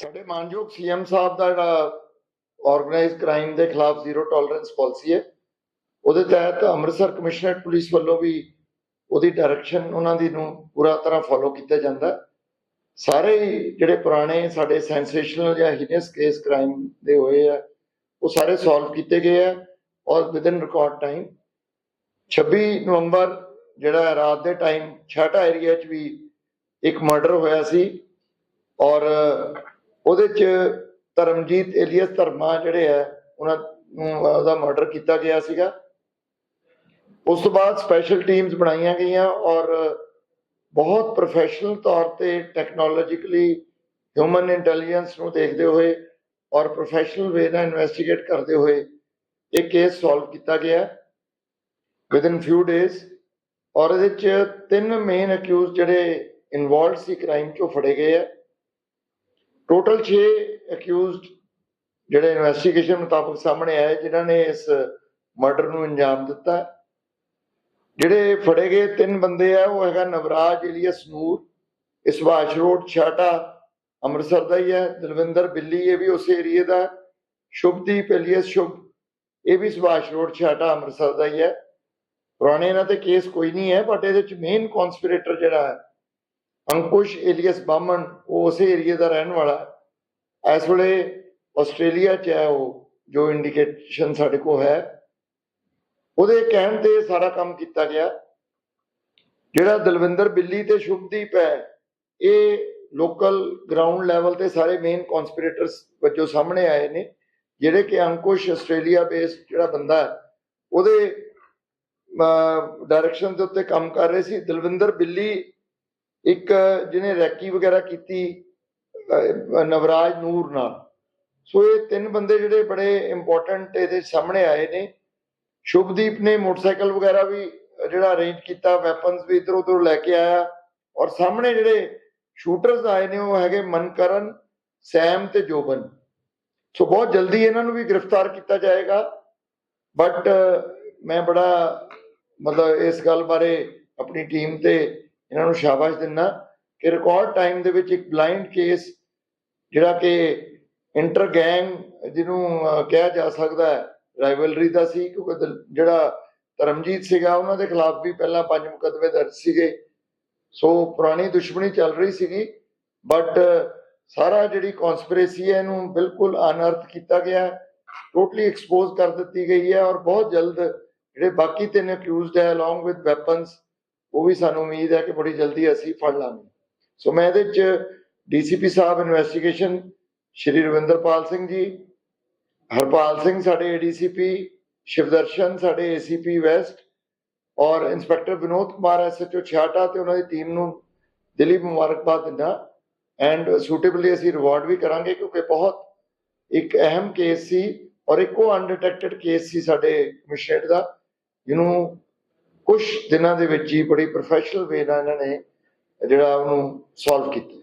ਸਾਡੇ ਮਾਨਯੋਗ ਸੀਐਮ ਸਾਹਿਬ ਦਾ ਜਿਹੜਾ ਆਰਗੇਨਾਈਜ਼ਡ ਕ੍ਰਾਈਮ ਦੇ ਖਿਲਾਫ ਜ਼ੀਰੋ ਟੋਲਰੈਂਸ ਪਾਲਿਸੀ ਹੈ, ਉਹਦੇ ਤਹਿਤ ਅੰਮ੍ਰਿਤਸਰ ਕਮਿਸ਼ਨਰੇਟ ਪੁਲਿਸ ਵੱਲੋਂ ਵੀ ਉਹਦੀ ਡਾਇਰੈਕਸ਼ਨ ਉਹਨਾਂ ਦੀ ਨੂੰ ਪੂਰਾ ਤਰ੍ਹਾਂ ਫੋਲੋ ਕੀਤਾ ਜਾਂਦਾ ਸਾਰੇ ਜਿਹੜੇ ਪੁਰਾਣੇ ਸਾਡੇ ਸੈਂਸੇਸ਼ਨਲ ਜਾਂ ਹੀਨੀਅਸ ਕੇਸ ਕ੍ਰਾਈਮ ਦੇ ਹੋਏ ਆ, ਉਹ ਸਾਰੇ ਸੋਲਵ ਕੀਤੇ ਗਏ ਆ ਔਰ ਵਿਦਨ ਰਿਕਾਰਡ ਟਾਈਮ 26 ਨਵੰਬਰ ਜਿਹੜਾ ਰਾਤ ਦੇ ਟਾਈਮ ਛਾਟਾ ਏਰੀਆ 'ਚ ਵੀ ਇੱਕ ਮਰਡਰ ਹੋਇਆ ਸੀ ਔਰ ਉਹਦੇ 'ਚ ਧਰਮਜੀਤ ਏਲੀਅਸ ਧਰਮਾ ਜਿਹੜੇ ਆ, ਉਹਨਾਂ ਨੂੰ ਉਹਦਾ ਮਰਡਰ ਕੀਤਾ ਗਿਆ ਸੀਗਾ। ਉਸ ਤੋਂ ਬਾਅਦ ਸਪੈਸ਼ਲ ਟੀਮਸ ਬਣਾਈਆਂ ਗਈਆਂ ਔਰ ਬਹੁਤ ਪ੍ਰੋਫੈਸ਼ਨਲ ਤੌਰ ਤੇ ਟੈਕਨੋਲੋਜੀਕਲੀ ਹਿਊਮਨ ਇੰਟੈਲੀਜੈਂਸ ਨੂੰ ਦੇਖਦੇ ਹੋਏ ਔਰ ਪ੍ਰੋਫੈਸ਼ਨਲ ਵੇ ਨਾਲ ਇਨਵੈਸਟੀਗੇਟ ਕਰਦੇ ਹੋਏ ਇਹ ਕੇਸ ਸੋਲਵ ਕੀਤਾ ਗਿਆ ਵਿਦਿਨ ਫਿਊ ਡੇਜ਼ ਔਰ ਇਹਦੇ ਚ ਤਿੰਨ ਮੇਨ ਅਕਿਊਜ਼ ਜਿਹੜੇ ਇਨਵੋਲਡ ਸੀ ਕ੍ਰਾਈਮ ਚੋਂ ਫੜੇ ਗਏ ਆ। ਟੋਟਲ 6 ਅਕਿਊਜ਼ਡ ਜਿਹੜੇ ਇਨਵੈਸਟੀਗੇਸ਼ਨ ਮੁਤਾਬਕ ਸਾਹਮਣੇ ਆਏ, ਜਿਨ੍ਹਾਂ ਨੇ ਇਸ ਮਰਡਰ ਨੂੰ ਅੰਜਾਮ ਦਿੱਤਾ। ਜਿਹੜੇ ਫੜੇ ਗਏ ਤਿੰਨ ਬੰਦੇ ਆ, ਉਹ ਹੈਗਾ ਨਵਰਾਜ ਇਲੀਅਸ ਨੂਰ ਇਸ ਸੁਭਾਸ਼ ਰੋਡ, ਛਾਟਾ, ਅੰਮ੍ਰਿਤਸਰ ਦਾ ਹੀ ਹੈ ਦਲਵਿੰਦਰ ਬਿੱਲੀ, ਇਹ ਵੀ ਉਸ ਏਰੀਏ ਦਾ। ਹੈ। ਸ਼ੁਭਦੀਪ ਇਲੀਅਸ ਸ਼ੁਭ, ਇਹ ਵੀ ਸੁਭਾਸ਼ ਰੋਡ, ਛਾਟਾ, ਅੰਮ੍ਰਿਤਸਰ ਦਾ ਹੀ ਹੈ ਪੁਰਾਣੇ ਇਹਨਾਂ ਤੇ ਕੇਸ ਕੋਈ ਨਹੀਂ ਹੈ ਬਟ ਇਹਦੇ ਚ ਮੇਨ ਕਨਸਪੀਰੇਟਰ ਜਿਹੜਾ ਹੈ ਅੰਕੁਸ਼ ਏਲੀਅਸ ਬਾਮਨ ਉਹ ਉਸੇ ਏਰੀਏ ਦਾ ਰਹਿਣ ਵਾਲਾ ਇਸ ਵੇਲੇ ਆਸਟ੍ਰੇਲੀਆ ਚ ਹੈ ਉਹ, ਜੋ ਇੰਡੀਕੇਸ਼ਨ ਸਾਡੇ ਕੋਲ ਹੈ। ਉਹਦੇ ਕਹਿਣ ਤੇ ਸਾਰਾ ਕੰਮ ਕੀਤਾ ਗਿਆ। ਜਿਹੜਾ ਦਲਵਿੰਦਰ ਬਿੱਲੀ ਤੇ ਸ਼ੁਭਦੀਪ ਹੈ, ਇਹ ਲੋਕਲ ਗਰਾਊਂਡ ਲੈਵਲ ਤੇ ਸਾਰੇ ਮੇਨ ਕਨਸਪੀਰੇਟਰਸ ਵਜੋਂ ਸਾਹਮਣੇ ਆਏ ਨੇ, ਜਿਹੜੇ ਕਿ ਅੰਕੁਸ਼ ਆਸਟ੍ਰੇਲੀਆ ਬੇਸਡ ਜਿਹੜਾ ਬੰਦਾ ਹੈ, ਉਹਦੇ ਡਾਇਰੈਕਸ਼ਨ ਦੇ ਉੱਤੇ ਕੰਮ ਕਰ ਰਹੇ ਸੀ। ਦਲਵਿੰਦਰ ਬਿੱਲੀ ਇੱਕ ਜਿਹਨੇ ਰੈਕੀ ਵਗੈਰਾ ਕੀਤੀ ਨਵਰਾਜ ਨੂਰ ਨਾਲ। ਸੋ ਇਹ ਤਿੰਨ ਬੰਦੇ ਜਿਹੜੇ ਬੜੇ ਇੰਪੋਰਟੈਂਟ ਇਹਦੇ ਸਾਹਮਣੇ ਆਏ ਨੇ। ਸ਼ੁਭਦੀਪ ਨੇ ਮੋਟਰਸਾਈਕਲ ਵਗੈਰਾ ਵੀ ਜਿਹੜਾ ਅਰੇਂਜ ਕੀਤਾ ਵੈਪਨਸ ਵੀ ਇਧਰ ਉਧਰ ਲੈ ਕੇ ਆਇਆ। ਔਰ ਸਾਹਮਣੇ ਜਿਹੜੇ ਸ਼ੂਟਰਸ ਆਏ ਨੇ, ਉਹ ਹੈਗੇ ਮਨਕਰਨ, ਸੈਮ ਤੇ ਜੋਬਨ। ਸੋ ਬਹੁਤ ਜਲਦੀ ਇਹਨਾਂ ਨੂੰ ਵੀ ਗ੍ਰਿਫਤਾਰ ਕੀਤਾ ਜਾਏਗਾ। ਬਟ ਮੈਂ ਬੜਾ ਮਤਲਬ ਇਸ ਗੱਲ ਬਾਰੇ ਆਪਣੀ ਟੀਮ ਤੇ ਇਹਨਾਂ ਨੂੰ ਸ਼ਾਬਾਸ਼ ਦਿੰਦਾ ਕਿ ਰਿਕਾਰਡ ਟਾਈਮ ਦੇ ਵਿੱਚ ਇੱਕ ਬਲਾਈਂਡ ਕੇਸ ਜਿਹੜਾ ਕਿ ਇੰਟਰ ਗੈਂਗ ਜਿਹਨੂੰ ਕਿਹਾ ਜਾ ਸਕਦਾ ਹੈ ਰਾਈਵਲਰੀ ਦਾ ਸੀ, ਕਿਉਂਕਿ ਜਿਹੜਾ ਧਰਮਜੀਤ ਸੀਗਾ, ਉਹਨਾਂ ਦੇ ਖਿਲਾਫ ਵੀ ਪਹਿਲਾਂ ਪੰਜ ਮੁਕੱਦਮੇ ਦਰਜ ਸੀਗੇ। ਸੋ ਪੁਰਾਣੀ ਦੁਸ਼ਮਣੀ ਚੱਲ ਰਹੀ ਸੀਗੀ ਬਟ ਸਾਰਾ ਜਿਹੜੀ ਕਨਸਪੀਰੇਸੀ ਹੈ, ਇਹਨੂੰ ਬਿਲਕੁਲ ਅਨਰਥ ਕੀਤਾ ਗਿਆ ਟੋਟਲੀ ਐਕਸਪੋਜ਼ ਕਰ ਦਿੱਤੀ ਗਈ ਹੈ ਔਰ ਬਹੁਤ ਜਲਦ ਜਿਹੜੇ ਬਾਕੀ ਤਿੰਨ ਅਕਿਊਜ਼ਡ ਹੈ ਅਲੋਂਗ ਵਿਦ ਵੈਪਨਸ ਉਹ ਵੀ ਸਾਨੂੰ ਉਮੀਦ ਹੈ ਕਿ ਬੜੀ ਜਲਦੀ ਅਸੀਂ ਫੜ ਲਾਂਗੇ। ਸੋ ਮੈਂ ਇਹਦੇ ਚ ਡੀਸੀਪੀ ਸਾਹਿਬ ਇਨਵੈਸਟੀਗੇਸ਼ਨ ਸ਼੍ਰੀ ਰਵਿੰਦਰਪਾਲ ਸਿੰਘ ਜੀ, ਹਰਪਾਲ ਸਿੰਘ ਸਾਡੇ ਏਡੀਸੀਪੀ, ਸ਼ਿਵਦਰਸ਼ਨ ਸਾਡੇ ਏਸੀਪੀ ਵੈਸਟ ਔਰ ਇੰਸਪੈਕਟਰ ਵਿਨੋਦ ਕੁਮਾਰ ਐਸਐਚਓ ਛਾਟਾ ਤੇ ਉਹਨਾਂ ਦੀ ਟੀਮ ਨੂੰ ਦਿੱਲੀ ਮੁਬਾਰਕਬਾਦ ਦਿੰਦਾ। ਐਂਡ ਸੂਟੇਬਲੀ ਅਸੀਂ ਰਿਵਾਰਡ ਵੀ ਕਰਾਂਗੇ ਕਿਉਂਕਿ ਬਹੁਤ ਇੱਕ ਅਹਿਮ ਕੇਸ ਸੀ ਔਰ ਇੱਕੋ ਅਨਡਿਟੈਕਟਡ ਕੇਸ ਸੀ ਸਾਡੇ ਕਮਿਸ਼ਨਰੇਟ ਦਾ, ਜਿਹਨੂੰ ਕੁਝ ਦਿਨਾਂ ਦੇ ਵਿੱਚ ਹੀ ਬੜੀ ਪ੍ਰੋਫੈਸ਼ਨਲ ਵੇ ਨਾਲ ਇਹਨਾਂ ਨੇ ਜਿਹੜਾ ਉਹਨੂੰ ਸੋਲਵ ਕੀਤਾ।